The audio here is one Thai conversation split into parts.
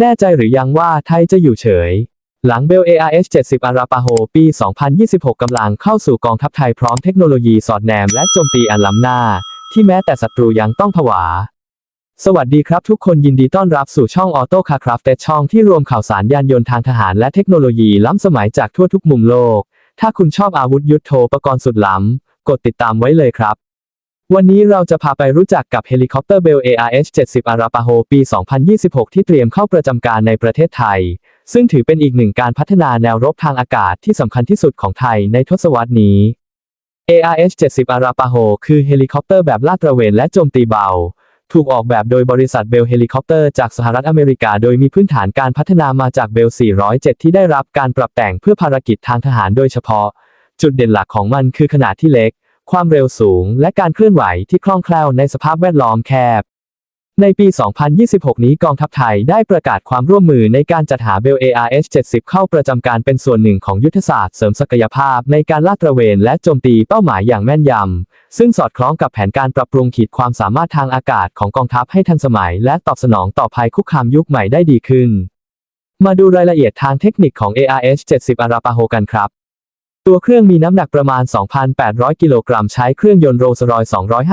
แน่ใจหรือยังว่าไทยจะอยู่เฉย หลังเบล ARS 70อาราปาโฮปี 2026 กำลังเข้าสู่กองทัพไทยพร้อมเทคโนโลยีสอดแนมและโจมตีอันล้ำหน้า ที่แม้แต่ศัตรูยังต้องผวา สวัสดีครับทุกคนยินดีต้อนรับสู่ช่อง Auto Car Crafted ช่องที่รวมข่าวสารยานยนต์ทางทหารและเทคโนโลยีล้ำสมัยจากทั่วทุกมุมโลก ถ้าคุณชอบอาวุธยุทโธปกรณ์สุดล้ำ กดติดตามไว้เลยครับ วันนี้เราจะพาไปรู้จักกับเฮลิคอปเตอร์เบล ARS 70 อาราปาโฮปี 2026 ที่เตรียมเข้าประจำการในประเทศไทย ซึ่งถือเป็นอีกหนึ่งการพัฒนาแนวรบทางอากาศที่สำคัญที่สุดของไทยในทศวรรษนี้ ARS 70 อาราปาโฮคือเฮลิคอปเตอร์แบบลาดตระเวนและโจมตีเบา ถูกออกแบบโดยบริษัทเบลเฮลิคอปเตอร์จากสหรัฐอเมริกา โดยมีพื้นฐานการพัฒนามาจากเบล 407 ที่ได้รับการปรับแต่งเพื่อภารกิจทางทหารโดยเฉพาะ จุดเด่นหลักของมันคือขนาดที่เล็ก ความเร็วสูง และการเคลื่อนไหวที่คล่องแคล่วในสภาพแวดล้อมแคบ ในปี 2026 นี้กองทัพไทยได้ประกาศความร่วมมือในการจัดหาเบล ARS 70 เข้าประจำการเป็นส่วนหนึ่งของยุทธศาสตร์เสริมศักยภาพในการลาดตระเวนและโจมตีเป้าหมายอย่างแม่นยำ ซึ่งสอดคล้องกับแผนการปรับปรุงขีดความสามารถทางอากาศของกองทัพให้ทันสมัย และตอบสนองต่อภัยคุกคามยุคใหม่ได้ดีขึ้น มาดูรายละเอียดทางเทคนิคของ ARS 70อาราปาโฮกันครับ ตัวเครื่องมีน้ำหนักประมาณ 2,800 กิโลกรัม ใช้เครื่องยนต์โรลส์รอย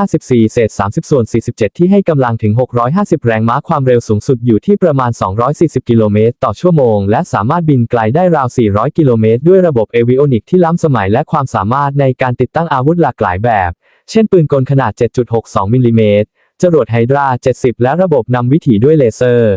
254 เศษ 30 ส่วน 47 ที่ให้กำลังถึง 650 แรงม้า ความเร็วสูงสุดอยู่ที่ประมาณ 240 กิโลเมตรต่อชั่วโมง และสามารถบินไกลได้ราว 400 กิโลเมตร ด้วยระบบเอวิโอนิกที่ล้ำสมัยและความสามารถในการติดตั้งอาวุธหลากหลายแบบ เช่นปืนกลขนาด 7.62 มิลลิเมตร จรวดไฮดรา 70 และระบบนำวิถีด้วยเลเซอร์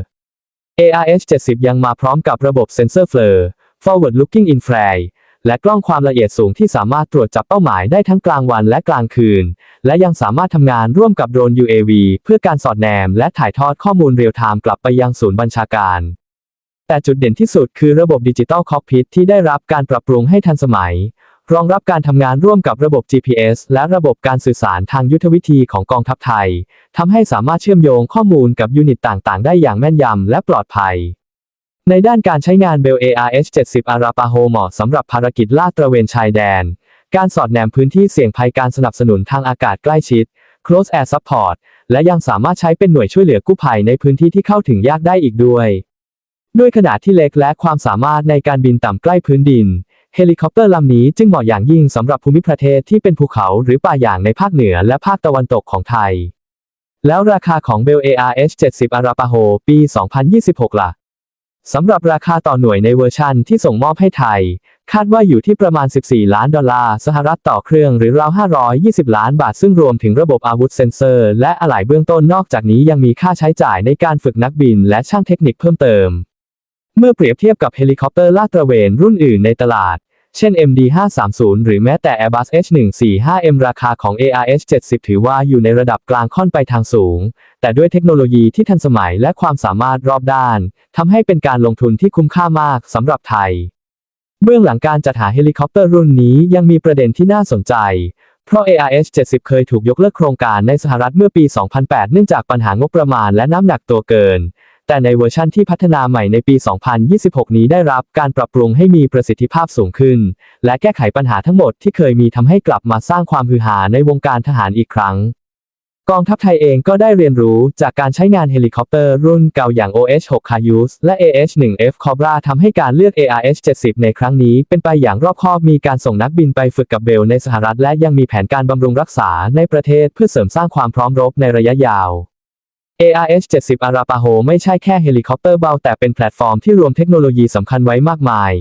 ARS 70 ยังมาพร้อมกับระบบเซ็นเซอร์เฟลอร์ Forward Looking Infrared และกล้องความละเอียดสูงที่สามารถตรวจจับเป้าหมายได้ทั้งกลางวันและกลางคืน และยังสามารถทำงานร่วมกับโดรน UAV เพื่อการสอดแนม และถ่ายทอดข้อมูลเรียลไทม์กลับไปยังศูนย์บัญชาการแต่จุดเด่นที่สุดคือระบบดิจิตอลคอกพิทที่ได้รับการปรับปรุงให้ทันสมัย รองรับการทำงานร่วมกับระบบ GPS และระบบการสื่อสารทางยุทธวิธีของกองทัพไทย ทำให้สามารถเชื่อมโยงข้อมูลกับยูนิตต่างๆ ได้อย่างแม่นยำและปลอดภัย ในด้านการใช้งานเบล ARS 70 อาราปาโฮเหมาะสำหรับภารกิจลาดตระเวนชายแดน การสอดแนมพื้นที่เสี่ยงภัยการสนับสนุนทางอากาศใกล้ชิด Close Air Support และยังสามารถใช้เป็นหน่วยช่วยเหลือกู้ภัยในพื้นที่ที่เข้าถึงยากได้อีกด้วย ด้วยขนาดที่เล็กและความสามารถในการบินต่ำใกล้พื้นดิน เฮลิคอปเตอร์ลำนี้จึงเหมาะอย่างยิ่งสำหรับภูมิประเทศที่เป็นภูเขาหรือป่าอย่างในภาคเหนือและภาคตะวันตกของไทย แล้วราคาของเบล ARS 70อาราปาโฮปี 2026 ล่ะ สำหรับราคาต่อหน่วยในเวอร์ชันที่ส่งมอบให้ไทย คาดว่าอยู่ที่ประมาณ 14 ล้านดอลลาร์สหรัฐต่อเครื่องหรือราว 520 ล้านบาท ซึ่งรวมถึงระบบอาวุธเซ็นเซอร์ และอะไหล่เบื้องต้นนอกจากนี้ยังมีค่าใช้จ่ายในการฝึกนักบินและช่างเทคนิคเพิ่มเติม เมื่อเปรียบเทียบกับเฮลิคอปเตอร์ลาดตระเวนรุ่นอื่นในตลาด เช่น MD530 หรือแม้แต่ Airbus H145M ราคาของ ARS 70 ถือว่าอยู่ในระดับกลางค่อนไปทางสูง แต่ด้วยเทคโนโลยีที่ทันสมัยและความสามารถรอบด้านทำให้เป็นการลงทุนที่คุ้มค่ามากสำหรับไทย เบื้องหลังการจัดหาเฮลิคอปเตอร์รุ่นนี้ยังมีประเด็นที่น่าสนใจ เพราะ ARS 70 เคยถูกยกเลิกโครงการในสหรัฐเมื่อปี 2008 เนื่องจากปัญหางบประมาณและน้ำหนักตัวเกิน แต่ในเวอร์ชั่นที่พัฒนาใหม่ในปี 2026 นี้ได้รับการปรับปรุงให้มีประสิทธิภาพสูงขึ้น และแก้ไขปัญหาทั้งหมดที่เคยมีทำให้กลับมาสร้างความฮือฮาในวงการทหารอีกครั้ง กองทัพไทยเองก็ได้เรียนรู้จากการใช้งานเฮลิคอปเตอร์รุ่นเก่าอย่าง OH-6 Cayuse และ AH-1F Cobra ทำให้การเลือก ARS 70 ในครั้งนี้เป็นไปอย่างรอบคอบมีการส่งนักบินไปฝึกกับเบลในสหรัฐและยังมีแผนการบำรุงรักษาในประเทศเพื่อเสริมสร้างความพร้อมรบในระยะยาว AIS 70 อาราปาโฮไม่ใช่แค่เฮลิคอปเตอร์เบาแต่เป็นแพลตฟอร์มที่รวมเทคโนโลยีสำคัญไว้มากมาย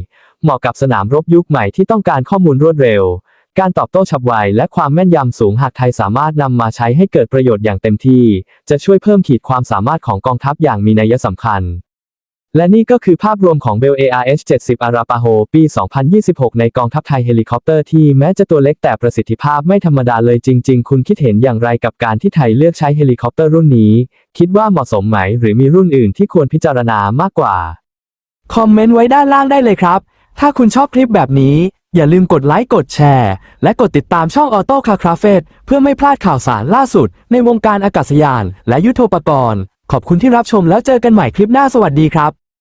เหมาะกับสนามรบยุคใหม่ที่ต้องการข้อมูลรวดเร็ว การตอบโต้ฉับไวและความแม่นยำสูงหากไทยสามารถนำมาใช้ให้เกิดประโยชน์อย่างเต็มที่ จะช่วยเพิ่มขีดความสามารถของกองทัพอย่างมีนัยสำคัญ และนี่ก็คือภาพรวมของเบล ARS 70อาราปาโฮปี 2026 ในกองทัพไทยเฮลิคอปเตอร์ที่แม้จะตัวเล็กแต่ประสิทธิภาพไม่ธรรมดาเลยจริง ๆ คุณคิดเห็นอย่างไรกับการที่ไทยเลือกใช้เฮลิคอปเตอร์รุ่นนี้ คิดว่าเหมาะสมไหม หรือมีรุ่นอื่นที่ควรพิจารณามากกว่า คอมเมนต์ไว้ด้านล่างได้เลยครับ ถ้าคุณชอบคลิปแบบนี้ อย่าลืมกดไลค์กดแชร์ และกดติดตามช่อง Auto Car Craft เพื่อไม่พลาดข่าวสารล่าสุด ในวงการอากาศยาน และยุทโธปกรณ์ ขอบคุณที่รับชมแล้วเจอกันใหม่คลิปหน้าสวัสดีครับ